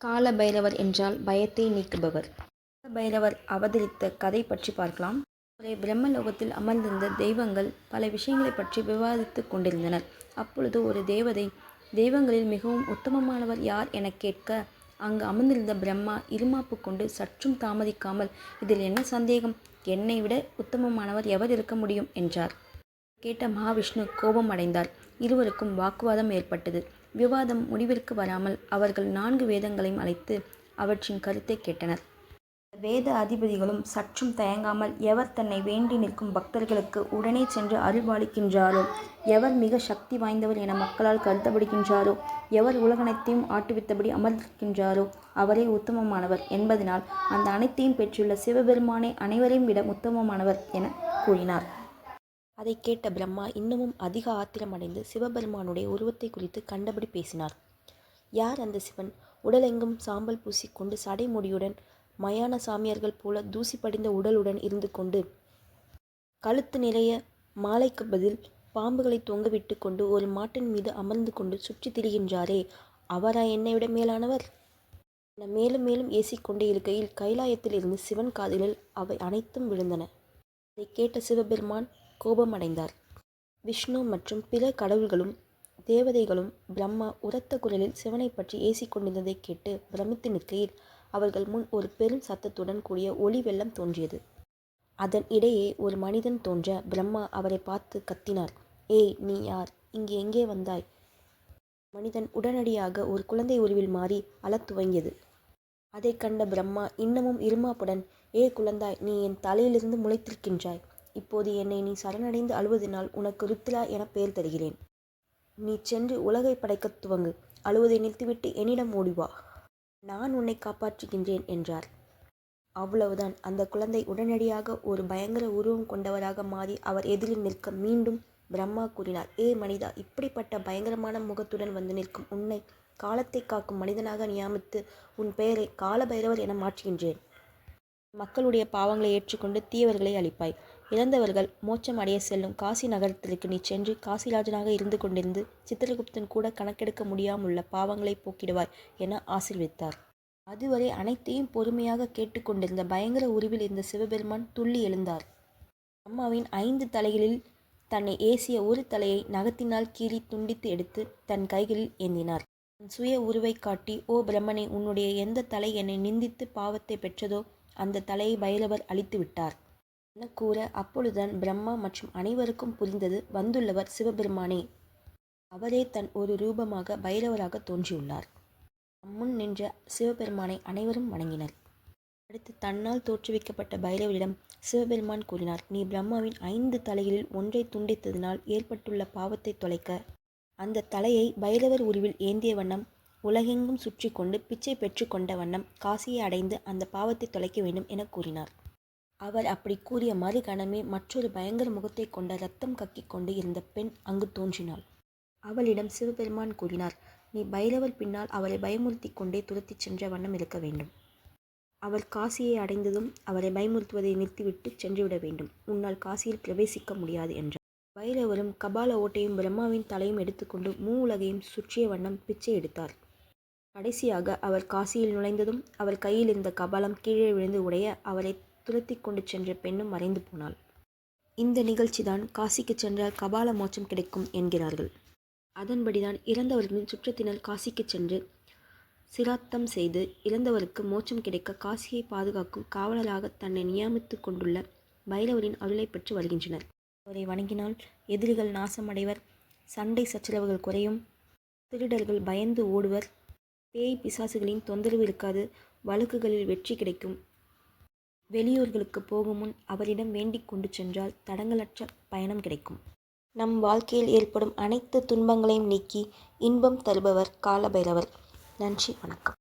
கால பைரவர் என்றால் பயத்தை நீக்குபவர். கால பைரவர் அவதரித்த கதை பற்றி பார்க்கலாம். ஒரே பிரம்மலோகத்தில் அமர்ந்திருந்த தெய்வங்கள் பல விஷயங்களை பற்றி விவாதித்துக் கொண்டிருந்தனர். அப்பொழுது ஒரு தேவதை தெய்வங்களில் மிகவும் உத்தமமானவர் யார் என கேட்க அங்கு அமர்ந்திருந்த பிரம்மா இருமாப்பு கொண்டு சற்றும் தாமதிக்காமல் இதில் என்ன சந்தேகம்? என்னை விட உத்தமமானவர் எவர் இருக்க முடியும்? என்றார். கேட்ட மகாவிஷ்ணு கோபம் அடைந்தார். இருவருக்கும் வாக்குவாதம் ஏற்பட்டது. விவாதம் முடிவிற்கு வராமல் அவர்கள் நான்கு வேதங்களையும் அழைத்து அவற்றின் கருத்தை கேட்டனர். வேத அதிபதிகளும் சற்றும் தயங்காமல் எவர் தன்னை வேண்டி நிற்கும் பக்தர்களுக்கு உடனே சென்று அருள்பாலிக்கின்றாரோ? எவர் மிக சக்தி வாய்ந்தவர் என மக்களால் கருதப்படுகின்றாரோ? எவர் உலகனைத்தையும் ஆட்டுவித்தபடி அமர்ந்திருக்கின்றாரோ? அவரே உத்தமமானவர் என்பதனால் அந்த அனைத்தையும் பெற்றுள்ள சிவபெருமானே அனைவரையும் விட உத்தமமானவர் என கூறினார். அதை கேட்ட பிரம்மா இன்னமும் அதிக ஆத்திரமடைந்து சிவபெருமானுடைய உருவத்தை குறித்து கண்டபடி பேசினார். யார் அந்த சிவன்? உடலெங்கும் சாம்பல் பூசிக்கொண்டு சடைமுடியுடன் மயான சாமியார்கள் போல தூசி படிந்த உடலுடன் இருந்து கொண்டு கழுத்து நிறைய மாலைக்கு பதில் பாம்புகளை தொங்கவிட்டு கொண்டு ஒரு மாட்டின் மீது அமர்ந்து கொண்டு சுற்றித் திரிகின்றாரே அவரா என்னை விட மேலானவர் என மேலும் மேலும் ஏசிக்கொண்டே இருக்கையில் கைலாயத்தில் இருந்து சிவன் காதலில் அவை அனைத்தும் விழுந்தன. அதை கேட்ட சிவபெருமான் கோபமடைந்தார். விஷ்ணு மற்றும் பிற கடவுள்களும் தேவதைகளும் பிரம்மா உரத்த குரலில் சிவனை பற்றி ஏசிக்கொண்டிருந்ததை கேட்டு பிரமித்து நிற்கையில் அவர்கள் முன் ஒரு பெரும் சத்தத்துடன் கூடிய ஒளி வெள்ளம் தோன்றியது. அதன் இடையே ஒரு மனிதன் தோன்ற பிரம்மா அவரை பார்த்து கத்தினார். ஏய் நீ யார்? இங்கு எங்கே வந்தாய்? மனிதன் உடனடியாக ஒரு குழந்தை உருவில் மாறி அழத் துவங்கியது. அதை கண்ட பிரம்மா இன்னமும் இருமாப்புடன் ஏ குழந்தாய் நீ என் தலையிலிருந்து முளைத்திருக்கின்றாய். இப்போது என்னை நீ சரணடைந்து அழுவதினால் உனக்கு ருத்ரா என பெயர் தருகிறேன். நீ சென்று உலகை படைக்கத் துவங்கு. அழுவதை நிறுத்திவிட்டு என்னிடம் ஓடிவா நான் உன்னை காப்பாற்றுகின்றேன் என்றார். அவ்வளவுதான். அந்த குழந்தை உடனடியாக ஒரு பயங்கர உருவம் கொண்டவராக மாறி அவர் எதிரில் நிற்க மீண்டும் பிரம்மா கூறினார். ஏ மனிதா இப்படிப்பட்ட பயங்கரமான முகத்துடன் வந்து நிற்கும் உன்னை காலத்தை காக்கும் மனிதனாக நியமித்து உன் பெயரை காலபைரவர் என மாற்றுகின்றேன். மக்களுடைய பாவங்களை ஏற்றுக்கொண்டு தீயவர்களை அளிப்பாய் இறந்தவர்கள் மோட்சம் அடைய செல்லும் காசி நகரத்திற்கு நீ சென்று காசிராஜனாக இருந்து கொண்டிருந்து சித்திரகுப்தன் கூட கணக்கெடுக்க முடியாமுள்ள பாவங்களை போக்கிடுவாய் என ஆசிர்வித்தார். அதுவரை அனைத்தையும் பொறுமையாக கேட்டுக்கொண்டிருந்த பயங்கர உருவில் இருந்த சிவபெருமான் துள்ளி எழுந்தார். அம்மாவின் ஐந்து தலைகளில் தன்னை ஏசிய ஒரு தலையை நகத்தினால் கீறி துண்டித்து எடுத்து தன் கைகளில் ஏந்தினார். தன் சுய உருவை காட்டி ஓ பிரம்மனே உன்னுடைய எந்த தலை என்னை நிந்தித்து பாவத்தை பெற்றதோ அந்த தலையை பைரவர் அழித்து விட்டார். என கூற அப்பொழுதுதான் பிரம்மா மற்றும் அனைவருக்கும் புரிந்தது வந்துள்ளவர் சிவபெருமானே. அவரே தன் ஒரு ரூபமாக பைரவராக தோன்றியுள்ளார். அம்முன் நின்ற சிவபெருமானை அனைவரும் வணங்கினர். அடுத்து தன்னால் தோற்றுவிக்கப்பட்ட பைரவரிடம் சிவபெருமான் கூறினார் நீ பிரம்மாவின் ஐந்து தலைகளில் ஒன்றை துண்டித்ததினால் ஏற்பட்டுள்ள பாவத்தை தொலைக்க அந்த தலையை பைரவர் உருவில் ஏந்திய வண்ணம் உலகெங்கும் சுற்றி கொண்டு பிச்சை பெற்று கொண்ட வண்ணம் காசியை அடைந்து அந்த பாவத்தை தொலைக்க வேண்டும் என கூறினார். அவர் அப்படி கூறிய மறுகணமே மற்றொரு பயங்கர முகத்தை கொண்ட ரத்தம் கக்கிக் கொண்டு இருந்த பெண் அங்கு தோன்றினாள். அவளிடம் சிவபெருமான் கூறினார் நீ பைரவர் பின்னால் அவரை பயமுறுத்தி கொண்டே துரத்திச் சென்ற வண்ணம் இருக்க வேண்டும். அவர் காசியை அடைந்ததும் அவரை பயமுறுத்துவதை நிறுத்திவிட்டு சென்றுவிட வேண்டும். உன்னால் காசியில் பிரவேசிக்க முடியாது என்றார். பைரவரும் கபால ஓட்டையும் பிரம்மாவின் தலையும் எடுத்துக்கொண்டு மூ உலகையும் சுற்றிய வண்ணம் பிச்சை எடுத்தார். கடைசியாக அவர் காசியில் நுழைந்ததும் அவர் கையில் இருந்த கபாலம் கீழே விழுந்து உடைய அவரை துரத்தி கொண்டு சென்ற பெண்ணும் மறைந்து போனாள். இந்த நிகழ்ச்சிதான் காசிக்கு சென்றால் கபால மோட்சம் கிடைக்கும் என்கிறார்கள். அதன்படிதான் இறந்தவர்களின் சுற்றத்தினர் காசிக்கு சென்று சிராத்தம் செய்து இறந்தவருக்கு மோட்சம் கிடைக்க காசியை பாதுகாக்கும் காவலராக தன்னை நியமித்து கொண்டுள்ள பைரவரின் அருளை பெற்று வருகின்றனர். அவரை வணங்கினால் எதிரிகள் நாசமடைவர் சண்டை சச்சரவுகள் குறையும் திருடர்கள் பயந்து ஓடுவர் பேய் பிசாசுகளின் தொந்தரவு இருக்காது வழக்குகளில் வெற்றி கிடைக்கும் வெளியூர்களுக்கு போகும் முன் அவரிடம் வேண்டிக் கொண்டு சென்றால் தடங்களற்ற பயணம் கிடைக்கும். நம் வாழ்க்கையில் ஏற்படும் அனைத்து துன்பங்களையும் நீக்கி இன்பம் தருபவர் காலபைரவர். நன்றி வணக்கம்.